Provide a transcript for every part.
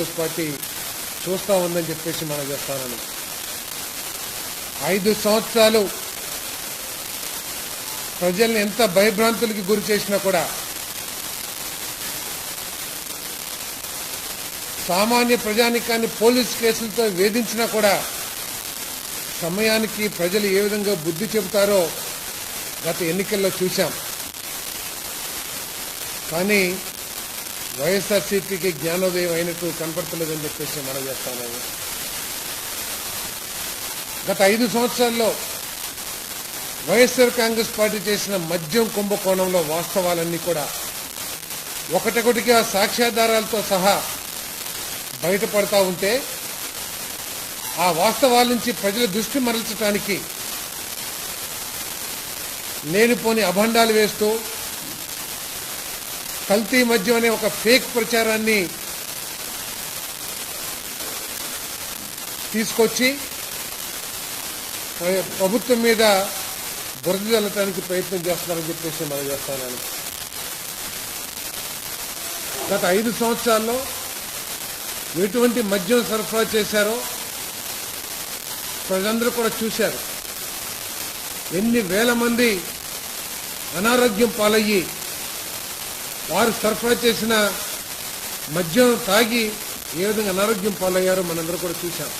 Congress party చూస్తూ ఉందని చెప్పేసి మనం చెప్తానని. ఐదు సంవత్సరాలు ప్రజల్ని ఎంత భయభ్రాంతులకి గురి చేసినా కూడా సామాన్య ప్రజానికాన్ని పోలీస్ కేసులతో వేధించినా కూడా సమయానికి ప్రజలు ఏ విధంగా బుద్ధి చెబుతారో గత ఎన్నికల్లో చూశాం. కానీ వైఎస్ఆర్సీపీకి జ్ఞానోదయం అయినట్టు కనపడతలేదని చెప్పేసి మనం చేస్తాను గత ఐదు సంవత్సరాల్లో వైఎస్ఆర్ కాంగ్రెస్ పార్టీ చేసిన మద్యం కుంభకోణంలో వాస్తవాలన్నీ కూడా ఒకటొకటిగా సాక్ష్యాధారాలతో సహా బయటపడతా ఉంటే ఆ వాస్తవాల నుంచి ప్రజల దృష్టి మరల్చడానికి లేనిపోని అభండాలు వేస్తూ కల్తీ మద్యం అనే ఒక ఫేక్ ప్రచారాన్ని తీసుకొచ్చి ప్రభుత్వం మీద బురద జల్లటానికి ప్రయత్నం చేస్తున్నారని చెప్పేసి మనం చేస్తాను గత ఐదు సంవత్సరాల్లో ఎటువంటి మద్యం సరఫరా చేశారో ప్రజలందరూ కూడా చూశారు. ఎన్ని వేల మంది అనారోగ్యం పాలయ్యి వారు సరఫరా చేసిన మద్యం తాగి ఏ విధంగా అనారోగ్యం పాలయ్యారో మనందరూ కూడా చూశాం.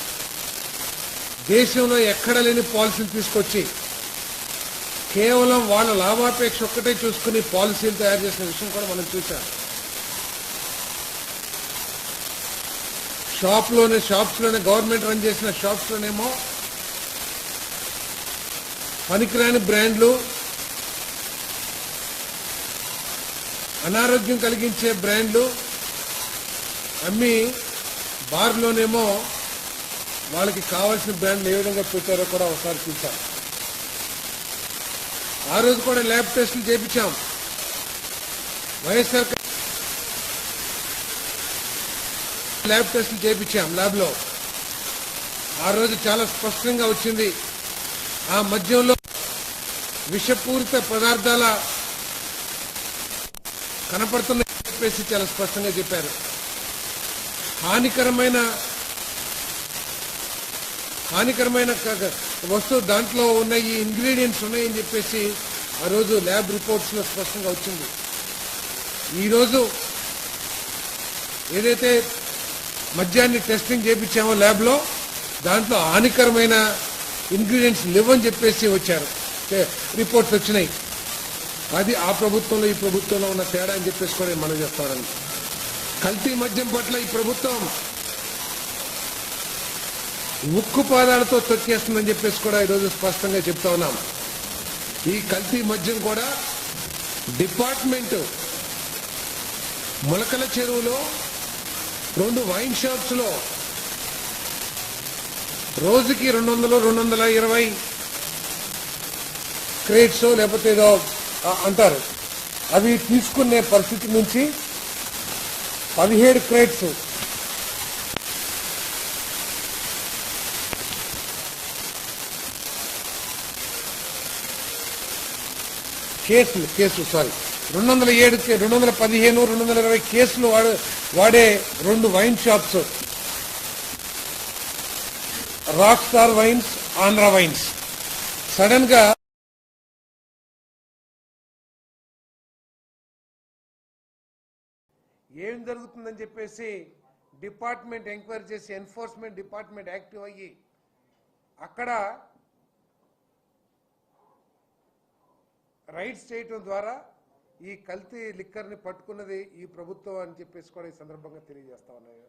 దేశంలో ఎక్కడ లేని పాలసీలు తీసుకొచ్చి కేవలం వాళ్ళ లాభాపేక్ష ఒక్కటే చూసుకుని పాలసీలు తయారు చేసిన విషయం కూడా మనం చూశాం. షాప్లోనే షాప్స్లోనే గవర్నమెంట్ రన్ చేసిన షాప్స్లోనేమో పనికిరాని బ్రాండ్లు అనారోగ్యం కలిగించే బ్రాండ్లు అమ్మి బార్లోనేమో వాళ్ళకి కావాల్సిన బ్రాండ్లు ఏ విధంగా పెట్టారో కూడా ఒకసారి చూసాం ఆ రోజు కూడా ల్యాబ్ టెస్టులు చేయించాం వైఎస్ఆర్ ల్యాబ్ టెస్టులు చేయించాం ల్యాబ్లో. ఆ రోజు చాలా స్పష్టంగా వచ్చింది. ఆ మద్యంలో విషపూరిత పదార్థాల కనపడుతున్నాయని చెప్పేసి చాలా స్పష్టంగా చెప్పారు. హానికరమైన హానికరమైన వస్తువు దాంట్లో ఉన్న ఈ ఇంగ్రీడియంట్స్ ఉన్నాయని చెప్పేసి ఆ రోజు ల్యాబ్ రిపోర్ట్స్లో స్పష్టంగా వచ్చింది. ఈరోజు ఏదైతే మద్యాన్ని టెస్టింగ్ చేయించామో ల్యాబ్లో దాంట్లో హానికరమైన ఇంగ్రీడియంట్స్ లేవని చెప్పేసి వచ్చారు. రిపోర్ట్స్ వచ్చినాయి. అది ఆ ప్రభుత్వంలో ఈ ప్రభుత్వంలో ఉన్న తేడా అని చెప్పేసి కూడా మనం చెప్తారని. కల్తీ మద్యం పట్ల ఈ ప్రభుత్వం ఉక్కు పాదాలతో తొక్కేస్తుందని చెప్పేసి కూడా ఈరోజు స్పష్టంగా చెప్తా ఉన్నాం. ఈ కల్తీ మద్యం కూడా డిపార్ట్మెంట్ మొలకల చెరువులో రెండు వైన్ షాప్స్లో రోజుకి రెండు వందలు రెండు వందల ఇరవై క్రేట్స్ లేకపోతే ఏదో అంటారు. అవి తీసుకునే పరిస్థితి నుంచి పదిహేడు క్రేట్స్. కేసులు కేసులు సారీ. రెండు వందల ఏడు రెండు వందల పదిహేను రెండు వందల ఇరవై కేసులు వాడు వాడే రెండు wine shops. Rock star wines Andhra wines. సడన్గా ఏం జరుగుతుందని చెప్పేసి డిపార్ట్మెంట్ ఎంక్వైరీ చేసి ఎన్ఫోర్స్మెంట్ డిపార్ట్మెంట్ యాక్టివ్ అయ్యి అక్కడ రైడ్స్ చేయటం ద్వారా ఈ కల్తీ లిక్కర్ని పట్టుకున్నది ఈ ప్రభుత్వం అని చెప్పేసి కూడా ఈ సందర్భంగా తెలియజేస్తా ఉన్నాయి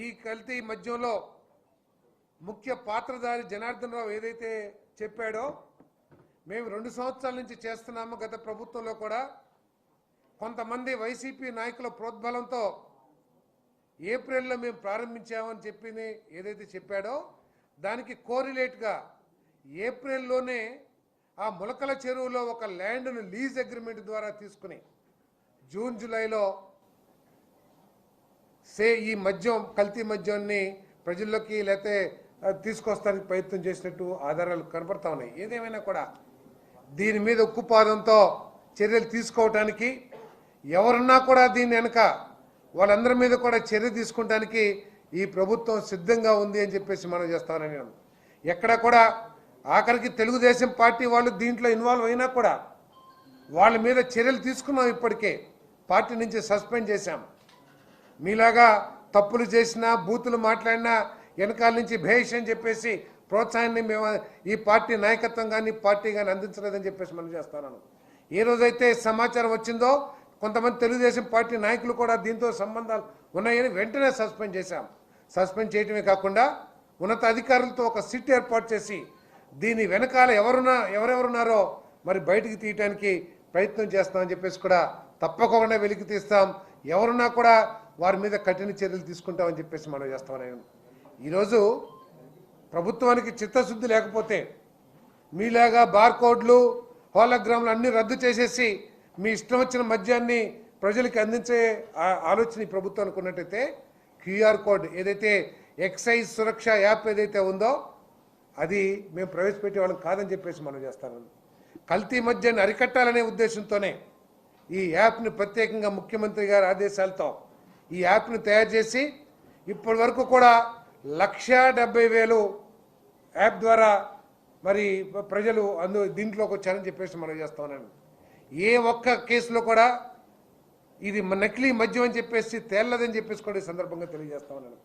ఈ కల్తీ మధ్యంలో ముఖ్య పాత్రధారి జనార్దన్ రావు ఏదైతే చెప్పాడో మేము రెండు సంవత్సరాల నుంచి చేస్తున్నాము గత ప్రభుత్వంలో కూడా కొంతమంది వైసీపీ నాయకుల ప్రోద్బలంతో ఏప్రిల్లో మేము ప్రారంభించామని చెప్పింది ఏదైతే చెప్పాడో దానికి కోరిలేట్గా ఏప్రిల్లోనే ఆ ములకల చెరువులో ఒక ల్యాండ్ను లీజ్ అగ్రిమెంట్ ద్వారా తీసుకుని జూన్ జూలైలో సే ఈ మద్యం కల్తీ మద్యాన్ని ప్రజల్లోకి లేకపోతే తీసుకొస్తానికి ప్రయత్నం చేసినట్టు ఆధారాలు కనపడతా ఉన్నాయి. ఏదేమైనా కూడా దీని మీద ఉక్కుపాదంతో చర్యలు తీసుకోవటానికి ఎవరన్నా కూడా దీని వెనుక వాళ్ళందరి మీద కూడా చర్య తీసుకుంటానికి ఈ ప్రభుత్వం సిద్ధంగా ఉంది అని చెప్పేసి మనం చేస్తామని నేను ఎక్కడ కూడా ఆఖరికి తెలుగుదేశం పార్టీ వాళ్ళు దీంట్లో ఇన్వాల్వ్ అయినా కూడా వాళ్ళ మీద చర్యలు తీసుకున్నాం ఇప్పటికే. పార్టీ నుంచి సస్పెండ్ చేశాం. మీలాగా తప్పులు చేసినా బూతులు మాట్లాడినా వెనకాల నుంచి భేష్ అని చెప్పేసి ప్రోత్సాహాన్ని మేము ఈ పార్టీ నాయకత్వం కానీ పార్టీ కానీ అందించలేదని చెప్పేసి మనం చేస్తున్నాను. ఏ రోజైతే సమాచారం వచ్చిందో కొంతమంది తెలుగుదేశం పార్టీ నాయకులు కూడా దీంతో సంబంధాలు ఉన్నాయని వెంటనే సస్పెండ్ చేశాం. సస్పెండ్ చేయటమే కాకుండా ఉన్నత అధికారులతో ఒక సిట్ ఏర్పాటు చేసి దీని వెనకాల ఎవరున్నా ఎవరెవరున్నారో మరి బయటికి తీయటానికి ప్రయత్నం చేస్తామని చెప్పేసి కూడా తప్పకుండా వెలికి తీస్తాం. ఎవరున్నా కూడా వారి మీద కఠిన చర్యలు తీసుకుంటామని చెప్పేసి మనం చేస్తామని ఈరోజు ప్రభుత్వానికి చిత్తశుద్ధి లేకపోతే మీలాగా బార్కోడ్లు హోలగ్రాములు అన్నీ రద్దు చేసేసి మీ ఇష్టం వచ్చిన మద్యాన్ని ప్రజలకు అందించే ఆలోచన ప్రభుత్వానికి ఉన్నట్టయితే క్యూఆర్ కోడ్ ఏదైతే ఎక్సైజ్ సురక్ష యాప్ ఏదైతే ఉందో అది మేము ప్రవేశపెట్టే వాళ్ళం కాదని చెప్పేసి మనం చేస్తాను. కల్తీ మద్యాన్ని అరికట్టాలనే ఉద్దేశంతోనే ఈ యాప్ని ప్రత్యేకంగా ముఖ్యమంత్రి గారి ఆదేశాలతో ఈ యాప్ని తయారు చేసి ఇప్పటి వరకు కూడా లక్షా డెబ్బై వేలు యాప్ ద్వారా మరి ప్రజలు అందు దీంట్లోకి వచ్చారని చెప్పేసి మనం చేస్తా ఉన్నాను. ఏ ఒక్క కేసులో కూడా ఇది నకిలీ మద్యం అని చెప్పేసి తేలదని చెప్పేసి కూడా ఈ సందర్భంగా తెలియజేస్తామన్నాను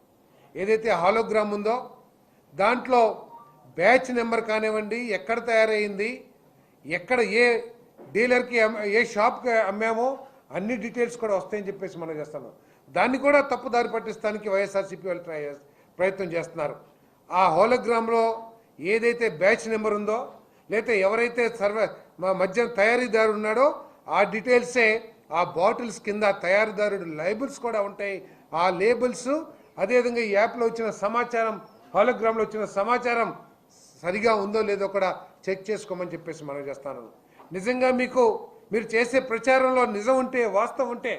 ఏదైతే హాలోగ్రామ్ ఉందో దాంట్లో బ్యాచ్ నెంబర్ కానివ్వండి ఎక్కడ తయారైంది ఎక్కడ ఏ డీలర్కి ఏ షాప్కి అమ్మామో అన్ని డీటెయిల్స్ కూడా వస్తాయని చెప్పేసి మనం చేస్తాను దాన్ని కూడా తప్పుదారి పట్టిస్తానికి వైఎస్ఆర్సీపీ వాళ్ళు ట్రై ప్రయత్నం చేస్తున్నారు. ఆ హోలోగ్రామ్లో ఏదైతే బ్యాచ్ నెంబర్ ఉందో లేకపోతే ఎవరైతే సర్వే మా మద్యం తయారీదారు ఉన్నాడో ఆ డీటెయిల్సే ఆ బాటిల్స్ కింద తయారీదారుడు లేబుల్స్ కూడా ఉంటాయి. ఆ లేబుల్స్ అదేవిధంగా ఈ యాప్లో వచ్చిన సమాచారం హాలోగ్రామ్లో వచ్చిన సమాచారం సరిగా ఉందో లేదో కూడా చెక్ చేసుకోమని చెప్పేసి మనం చేస్తాను. నిజంగా మీకు మీరు చేసే ప్రచారంలో నిజం ఉంటే వాస్తవం ఉంటే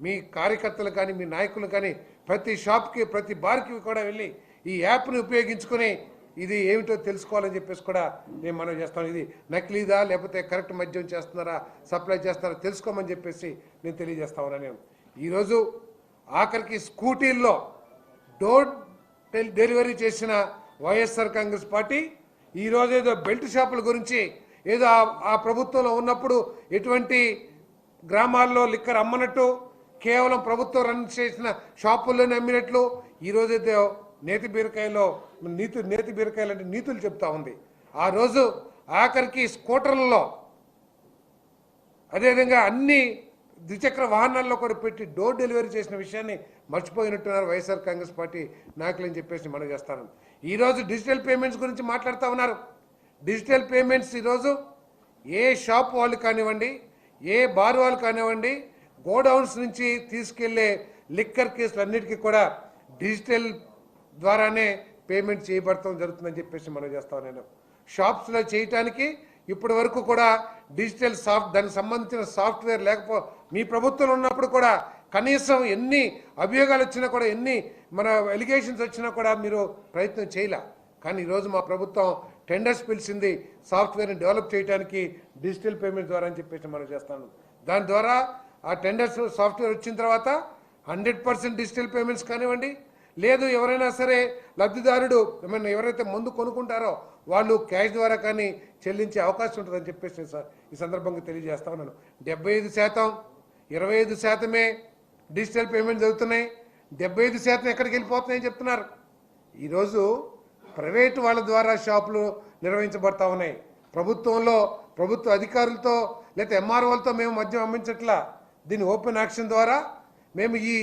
మీ కార్యకర్తలు కానీ మీ నాయకులు కానీ ప్రతి షాప్కి ప్రతి బార్కి కూడా వెళ్ళి ఈ యాప్ని ఉపయోగించుకొని ఇది ఏమిటో తెలుసుకోవాలని చెప్పేసి కూడా నేను మనం చేస్తాను. ఇది నకిలీదా లేకపోతే కరెక్ట్ మద్యం చేస్తున్నారా సప్లై చేస్తున్నారా తెలుసుకోమని చెప్పేసి నేను తెలియజేస్తా ఉన్నాను నేను. ఈరోజు ఆఖరికి స్కూటీల్లో డోర్ డెలివరీ చేసిన వైఎస్ఆర్ కాంగ్రెస్ పార్టీ ఈరోజు ఏదో బెల్ట్ షాపుల గురించి ఏదో ఆ- ఆ ప్రభుత్వంలో ఉన్నప్పుడు ఎటువంటి గ్రామాల్లో లిక్కర్ అమ్మనట్టు కేవలం ప్రభుత్వం రన్ చేసిన షాపుల్లోనే అమ్మినట్లు ఈరోజైతే నేతి బీరకాయలో నీతు నేతి బీరకాయలు అంటే నీతులు చెప్తా ఉంది. ఆ రోజు ఆఖరికి స్కూటర్లలో అదేవిధంగా అన్ని ద్విచక్ర వాహనాల్లో కూడా పెట్టి డోర్ డెలివరీ చేసిన విషయాన్ని మర్చిపోయినట్టున్నారు వైఎస్ఆర్ కాంగ్రెస్ పార్టీ నాయకులు అని చెప్పేసి మనం చేస్తాను. ఈరోజు డిజిటల్ పేమెంట్స్ గురించి మాట్లాడుతూ ఉన్నారు. డిజిటల్ పేమెంట్స్ ఈరోజు ఏ షాప్ వాళ్ళు కానివ్వండి ఏ బార్ వాళ్ళు కానివ్వండి గోడౌన్స్ నుంచి తీసుకెళ్ళే లిక్కర్ కేసులు అన్నిటికీ కూడా డిజిటల్ ద్వారానే పేమెంట్ చేయబడటం జరుగుతుందని చెప్పేసి మనం చేస్తాం నేను షాప్స్లో చేయటానికి ఇప్పటి వరకు కూడా డిజిటల్ సాఫ్ట్ దానికి సంబంధించిన సాఫ్ట్వేర్ లేకపో మీ ప్రభుత్వంలో ఉన్నప్పుడు కూడా కనీసం ఎన్ని అభియోగాలు వచ్చినా కూడా ఎన్ని మన ఎలిగేషన్స్ వచ్చినా కూడా మీరు ప్రయత్నం చేయలే. కానీ ఈరోజు మా ప్రభుత్వం టెండర్స్ పిలిచింది సాఫ్ట్వేర్ని డెవలప్ చేయడానికి డిజిటల్ పేమెంట్ ద్వారా అని చెప్పేసి మనం చేస్తాను దాని ద్వారా ఆ టెండర్స్ సాఫ్ట్వేర్ వచ్చిన తర్వాత హండ్రెడ్ పర్సెంట్ డిజిటల్ పేమెంట్స్ కానివ్వండి లేదు ఎవరైనా సరే లబ్ధిదారుడు ఏమైనా ఎవరైతే మందు కొనుక్కుంటారో వాళ్ళు క్యాష్ ద్వారా కానీ చెల్లించే అవకాశం ఉంటుందని చెప్పేసి నేను ఈ సందర్భంగా తెలియజేస్తా ఉన్నాను. డెబ్బై ఐదు శాతం ఇరవై ఐదు శాతమే డిజిటల్ పేమెంట్ జరుగుతున్నాయి. డెబ్బై ఐదు శాతం ఎక్కడికి వెళ్ళిపోతున్నాయని చెప్తున్నారు. ఈరోజు ప్రైవేటు వాళ్ళ ద్వారా షాపులు నిర్వహించబడతా ఉన్నాయి. ప్రభుత్వంలో ప్రభుత్వ అధికారులతో లేకపోతే ఎంఆర్ఓలతో మేము మద్యం అమ్మించట్లా. దీని ఓపెన్ యాక్షన్ ద్వారా మేము ఈ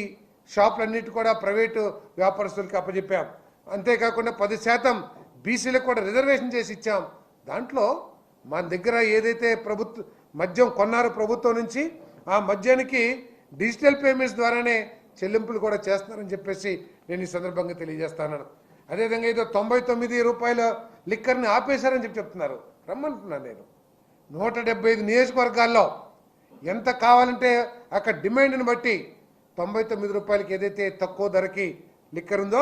షాపులన్నిటి కూడా ప్రైవేటు వ్యాపారస్తులకి అప్పచెప్పాం అంతేకాకుండా పది శాతం బీసీలకు కూడా రిజర్వేషన్ చేసి ఇచ్చాం. దాంట్లో మన దగ్గర ఏదైతే ప్రభుత్వ మద్యం కొన్నారో ప్రభుత్వం నుంచి ఆ మద్యానికి డిజిటల్ పేమెంట్స్ ద్వారానే చెల్లింపులు కూడా చేస్తున్నారని చెప్పేసి నేను ఈ సందర్భంగా తెలియజేస్తాను. అదేవిధంగా ఏదో తొంభై తొమ్మిది రూపాయల లిక్కర్ని ఆపేశారని చెప్పి చెప్తున్నారు. రమ్మంటున్నాను నేను. నూట డెబ్బై ఐదు నియోజకవర్గాల్లో ఎంత కావాలంటే అక్కడ డిమాండ్ని బట్టి తొంభై తొమ్మిది రూపాయలకి ఏదైతే తక్కువ ధరకి లిక్కర్ ఉందో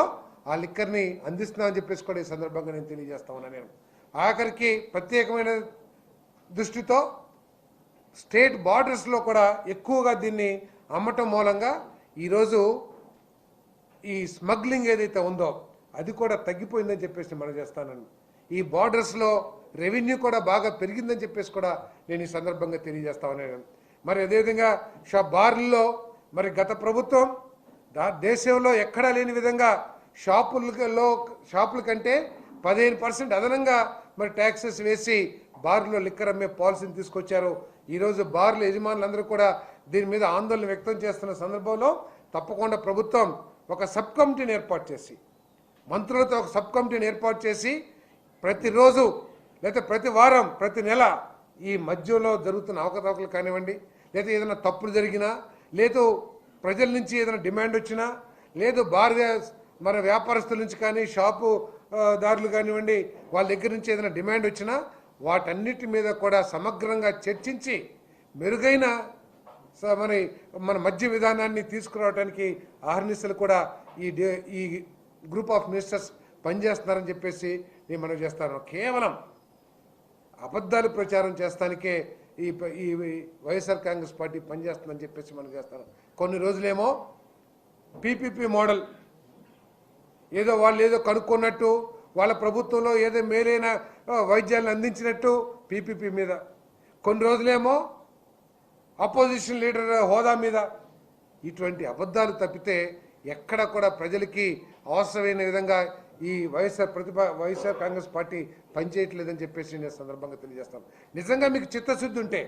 ఆ లిక్కర్ని అందిస్తున్నామని చెప్పేసి కూడా ఈ సందర్భంగా నేను తెలియజేస్తా ఉన్నాను నేను. ఆఖరికి ప్రత్యేకమైన దృష్టితో స్టేట్ బార్డర్స్లో కూడా ఎక్కువగా దీన్ని అమ్మటం మూలంగా ఈరోజు ఈ స్మగ్లింగ్ ఏదైతే ఉందో అది కూడా తగ్గిపోయిందని చెప్పేసి మనం చేస్తానని. ఈ బార్డర్స్లో రెవెన్యూ కూడా బాగా పెరిగిందని చెప్పేసి కూడా నేను ఈ సందర్భంగా తెలియజేస్తా ఉన్నాను. మరి అదేవిధంగా షా బార్లో మరి గత ప్రభుత్వం దా దేశంలో ఎక్కడా లేని విధంగా షాపులలో షాపుల కంటే పదిహేను పర్సెంట్ అదనంగా మరి ట్యాక్సెస్ వేసి బార్లో లిక్కర్ అమ్మే పాలసీని తీసుకొచ్చారు. ఈరోజు బార్ల యజమానులందరూ కూడా దీని మీద ఆందోళన వ్యక్తం చేస్తున్న సందర్భంలో తప్పకుండా ప్రభుత్వం ఒక సబ్ కమిటీని ఏర్పాటు చేసి మంత్రులతో ఒక సబ్ కమిటీని ఏర్పాటు చేసి ప్రతిరోజు లేకపోతే ప్రతి వారం ప్రతి నెల ఈ మధ్యలో జరుగుతున్న అవకతవకలు కానివ్వండి లేదా ఏదైనా తప్పులు జరిగినా లేదు ప్రజల నుంచి ఏదైనా డిమాండ్ వచ్చినా లేదు భారత మన వ్యాపారస్తుల నుంచి కానీ షాపు దారులు కానివ్వండి వాళ్ళ దగ్గర నుంచి ఏదైనా డిమాండ్ వచ్చినా వాటన్నిటి మీద కూడా సమగ్రంగా చర్చించి మెరుగైన స- మరి మన మధ్య విధానాన్ని తీసుకురావడానికి ఆహర్నిశలు కూడా ఈ డే ఈ గ్రూప్ ఆఫ్ మినిస్టర్స్ పనిచేస్తున్నారని చెప్పేసి నేను మనం చేస్తాను. కేవలం అబద్ధాలు ప్రచారం చేస్తానికే ఈ ప- ఈ వైఎస్ఆర్ కాంగ్రెస్ పార్టీ పనిచేస్తుందని చెప్పేసి మనం చేస్తాను కొన్ని రోజులేమో పీపీపీ మోడల్. ఏదో వాళ్ళు ఏదో కనుక్కున్నట్టు వాళ్ళ ప్రభుత్వంలో ఏదో మేలైన వైద్యాలను అందించినట్టు పీపీపీ మీద. కొన్ని రోజులేమో అపోజిషన్ లీడర్ హోదా మీద. ఇటువంటి అబద్ధాలు తప్పితే ఎక్కడ కూడా ప్రజలకి అవసరమైన విధంగా ఈ YSR Pratibha YSR Congress party పనిచేయట్లేదని చెప్పేసి నేను సందర్భంగా తెలియజేస్తాను. నిజంగా మీకు చిత్తశుద్ధి ఉంటే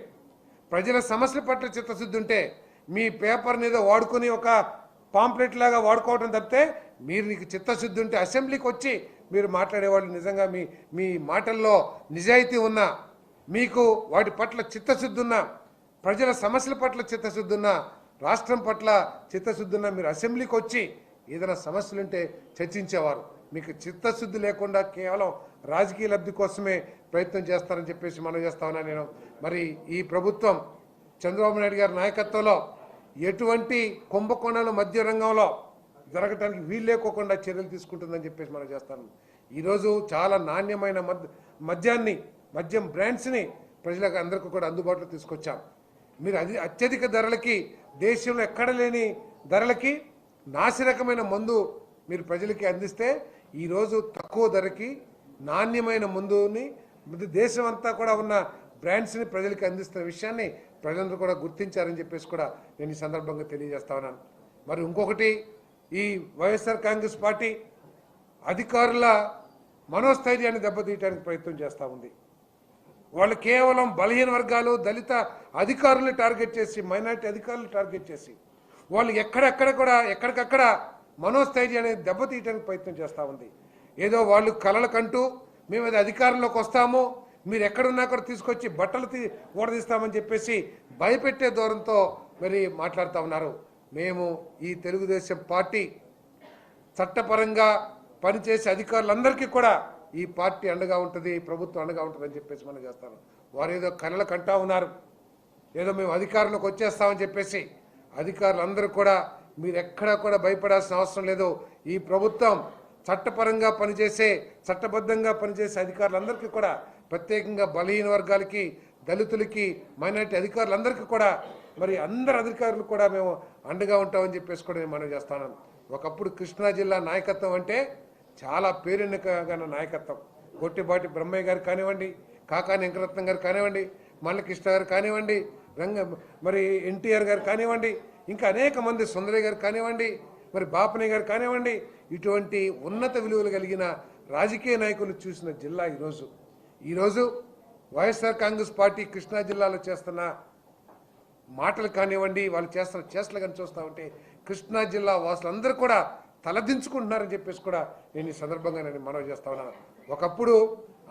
ప్రజల సమస్యల పట్ల చిత్తశుద్ధి ఉంటే మీ పేపర్ని ఏదో వాడుకొని ఒక పాంప్లెట్ లాగా వాడుకోవడం తప్పితే మీరు నీకు చిత్తశుద్ధి ఉంటే అసెంబ్లీకి వచ్చి మీరు మాట్లాడేవాళ్ళు నిజంగా మీ మీ మాటల్లో నిజాయితీ ఉన్నా మీకు వాటి పట్ల చిత్తశుద్ధి ఉన్నా ప్రజల సమస్యల పట్ల చిత్తశుద్ధి ఉన్నా రాష్ట్రం పట్ల చిత్తశుద్ధి ఉన్నా మీరు అసెంబ్లీకి వచ్చి ఏదైనా సమస్యలుంటే చర్చించేవారు. మీకు చిత్తశుద్ధి లేకుండా కేవలం రాజకీయ లబ్ధి కోసమే ప్రయత్నం చేస్తారని చెప్పేసి మనం చేస్తా ఉన్నా నేను. మరి ఈ ప్రభుత్వం చంద్రబాబు నాయుడు గారి నాయకత్వంలో ఎటువంటి కుంభకోణాలు మధ్య రంగంలో జరగటానికి వీలు లేకోకుండా చర్యలు తీసుకుంటుందని చెప్పేసి మనం చేస్తాను ఈరోజు చాలా నాణ్యమైన మద్ మద్యాన్ని మద్యం బ్రాండ్స్ని ప్రజలకు అందరికీ కూడా అందుబాటులో తీసుకొచ్చాం. మీరు అది అత్యధిక ధరలకి దేశంలో ఎక్కడ లేని ధరలకి నాసిరకమైన మందు మీరు ప్రజలకి అందిస్తే ఈరోజు తక్కువ ధరకి నాణ్యమైన మందుని దేశం అంతా కూడా ఉన్న బ్రాండ్స్ని ప్రజలకి అందిస్తున్న విషయాన్ని ప్రజలందరూ కూడా గుర్తించారని చెప్పేసి కూడా నేను ఈ సందర్భంగా తెలియజేస్తా ఉన్నాను. మరి ఇంకొకటి ఈ వైఎస్ఆర్ కాంగ్రెస్ పార్టీ అధికారుల మనోస్థైర్యాన్ని దెబ్బతీయడానికి ప్రయత్నం చేస్తూ ఉంది. వాళ్ళు కేవలం బలహీన వర్గాలు దళిత అధికారులను టార్గెట్ చేసి మైనారిటీ అధికారులను టార్గెట్ చేసి వాళ్ళు ఎక్కడెక్కడ కూడా ఎక్కడికక్కడ మనోస్థైర్యాన్ని దెబ్బతీయడానికి ప్రయత్నం చేస్తూ ఉంది. ఏదో వాళ్ళు కలలకంటూ మేము అది అధికారంలోకి వస్తాము మీరు ఎక్కడున్నా కూడా తీసుకొచ్చి బట్టలు తీ ఊడదీస్తామని చెప్పేసి భయపెట్టే దూరంతో మరి మాట్లాడుతూ ఉన్నారు. మేము ఈ తెలుగుదేశం పార్టీ చట్టపరంగా పనిచేసే అధికారులందరికీ కూడా ఈ పార్టీ అండగా ఉంటుంది ప్రభుత్వం అండగా ఉంటుందని చెప్పేసి మనం చేస్తాను. వారు ఏదో కళలు కంటా ఉన్నారు. ఏదో మేము అధికారంలోకి వచ్చేస్తామని చెప్పేసి అధికారులందరూ కూడా మీరు ఎక్కడా కూడా భయపడాల్సిన అవసరం లేదు. ఈ ప్రభుత్వం చట్టపరంగా పనిచేసే చట్టబద్ధంగా పనిచేసే అధికారులందరికీ కూడా ప్రత్యేకంగా బలహీన వర్గాలకి దళితులకి మైనార్టీ అధికారులందరికీ కూడా మరి అందరు అధికారులు కూడా మేము అండగా ఉంటామని చెప్పేసి కూడా నేను మనం చేస్తాను. ఒకప్పుడు కృష్ణా జిల్లా నాయకత్వం అంటే చాలా పేరెన్నికగా నాయకత్వం. గొట్టిబాటి బ్రహ్మయ్య గారు కానివ్వండి కాకాని వెంకరత్నం గారు కానివ్వండి మల్లకృష్ణ గారు కానివ్వండి రంగ మరి ఎన్టీఆర్ గారు కానివ్వండి ఇంకా అనేక మంది సుందరయ్య గారు కానివ్వండి మరి బాపనయ్య గారు కానివ్వండి ఇటువంటి ఉన్నత విలువలు కలిగిన రాజకీయ నాయకులు చూసిన జిల్లా ఈరోజు. ఈరోజు వైఎస్ఆర్ కాంగ్రెస్ పార్టీ కృష్ణా జిల్లాలో చేస్తున్న మాటలు కానివ్వండి వాళ్ళు చేస్తున్న చేష్టలు కానీ చూస్తూ ఉంటే కృష్ణా జిల్లా వాసులందరూ కూడా తలదించుకుంటున్నారని చెప్పేసి కూడా నేను ఈ సందర్భంగా నేను మనవి చేస్తా ఉన్నాను. ఒకప్పుడు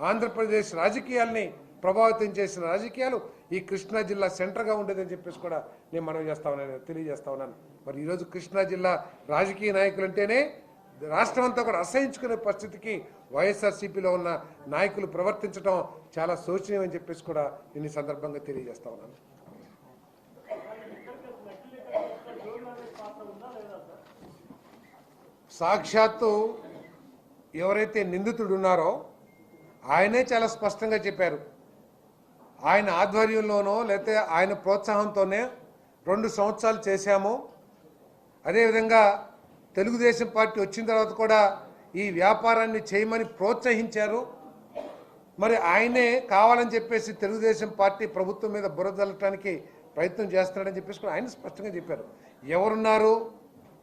ఆంధ్రప్రదేశ్ రాజకీయాల్ని ప్రభావితం చేసిన రాజకీయాలు ఈ కృష్ణా జిల్లా సెంటర్గా ఉండేదని చెప్పేసి కూడా నేను మనం చేస్తా ఉన్నాను తెలియజేస్తా ఉన్నాను. మరి ఈరోజు కృష్ణా జిల్లా రాజకీయ నాయకులు అంటేనే రాష్ట్రం అంతా కూడా అసహించుకునే పరిస్థితికి వైఎస్ఆర్సీపీలో ఉన్న నాయకులు ప్రవర్తించడం చాలా శోచనీయం అని చెప్పేసి కూడా నేను ఈ సందర్భంగా తెలియజేస్తా ఉన్నాను. సాక్షాత్తు ఎవరైతే నిందితుడున్నారో ఆయనే చాలా స్పష్టంగా చెప్పారు. ఆయన ఆధ్వర్యంలోనో లేకపోతే ఆయన ప్రోత్సాహంతోనే రెండు సంవత్సరాలు చేశాము. అదేవిధంగా తెలుగుదేశం పార్టీ వచ్చిన తర్వాత కూడా ఈ వ్యాపారాన్ని చేయమని ప్రోత్సహించారు. మరి ఆయనే కావాలని చెప్పేసి తెలుగుదేశం పార్టీ ప్రభుత్వం మీద బురదలటానికి ప్రయత్నం చేస్తున్నాడని చెప్పేసి కూడా ఆయన స్పష్టంగా చెప్పారు. ఎవరున్నారు?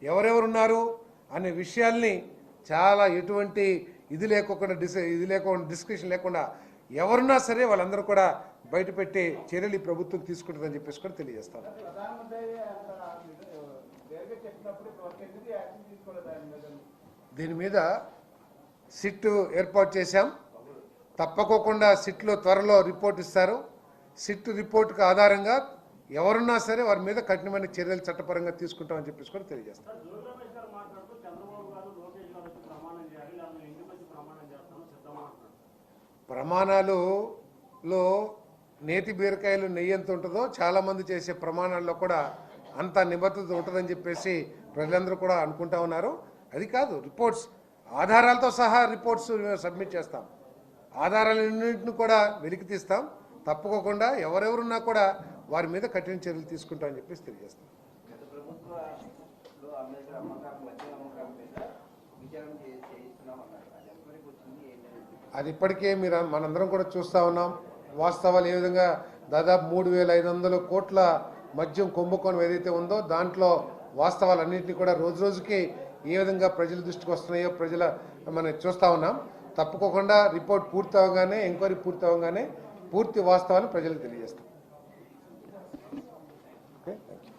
ఎవరెవరున్నారు? అనే విషయాల్ని చాలా ఎటువంటి ఇది లేకుండా డిస్ ఇది లేకుండా డిస్కషన్ లేకుండా ఎవరున్నా సరే వాళ్ళందరూ కూడా బయటపెట్టే చర్యలు ఈ ప్రభుత్వం తీసుకుంటుందని చెప్పేసి కూడా తెలియజేస్తాను. దీని మీద సిట్ ఏర్పాటు చేశాం. తప్పకోకుండా సిట్లో త్వరలో రిపోర్ట్ ఇస్తారు. సిట్ రిపోర్టుకు ఆధారంగా ఎవరున్నా సరే వారి మీద కఠినమైన చర్యలు చట్టపరంగా తీసుకుంటామని చెప్పేసి కూడా తెలియజేస్తాం. ప్రమాణాలులో నేతి బీరకాయలు నెయ్యి ఎంత ఉంటుందో చాలామంది చేసే ప్రమాణాల్లో కూడా అంత నిబద్ధత ఉంటుందని చెప్పేసి ప్రజలందరూ కూడా అనుకుంటా ఉన్నారు. అది కాదు రిపోర్ట్స్ ఆధారాలతో సహా రిపోర్ట్స్ సబ్మిట్ చేస్తాం. ఆధారాలన్నింటిని కూడా వెలికి తీస్తాం. తప్పుకోకుండా ఎవరెవరున్నా కూడా వారి మీద కఠిన చర్యలు తీసుకుంటామని చెప్పేసి తెలియజేస్తాం. అది ఇప్పటికే మీరు మనందరం కూడా చూస్తూ ఉన్నాం. వాస్తవాలు ఏ విధంగా దాదాపు మూడు వేల ఐదు వందల కోట్ల మద్యం కుంభకోణం ఏదైతే ఉందో దాంట్లో వాస్తవాలన్నింటినీ కూడా రోజు రోజుకి ఏ విధంగా ప్రజల దృష్టికి వస్తున్నాయో ప్రజల మనం చూస్తూ ఉన్నాం. తప్పుకోకుండా రిపోర్ట్ పూర్తి అవగానే ఎంక్వైరీ పూర్తి అవగానే పూర్తి వాస్తవాలు ప్రజలకు తెలియజేస్తాం. Okay thank